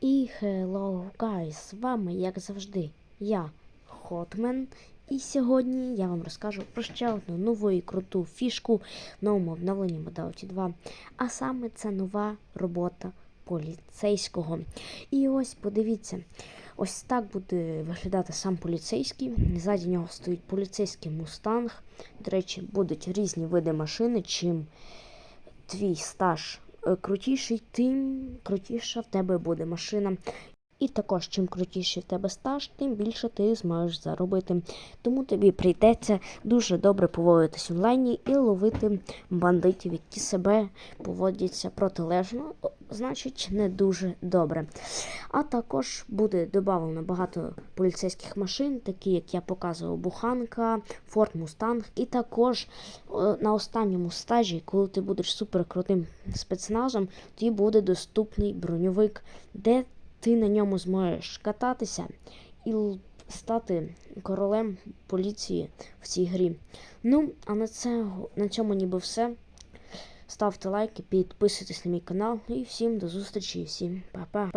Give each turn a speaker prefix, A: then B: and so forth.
A: І hello guys, з вами, як завжди, я Хотмен. І сьогодні я вам розкажу про ще одну нову і круту фішку в новому обновленні Modality 2. А саме це нова робота поліцейського. І ось подивіться, ось так буде виглядати сам поліцейський. Ззаді нього стоїть поліцейський мустанг. До речі, будуть різні види машини. Чим твій стаж крутіший, тим крутіша в тебе буде машина. І також, чим крутіший в тебе стаж, тим більше ти зможеш заробити. Тому тобі прийдеться дуже добре поводитись онлайні і ловити бандитів, які себе поводяться протилежно, значить не дуже добре. А також буде додано багато поліцейських машин, такі як я показував, Буханка, Форд Мустанг. І також на останньому стажі, коли ти будеш суперкрутим спецназом, тобі буде доступний броньовик, де ти на ньому зможеш кататися і стати королем поліції в цій грі. Ну, а на, це, на цьому ніби все. Ставте лайки, підписуйтесь на мій канал і всім до зустрічі, всім па-па.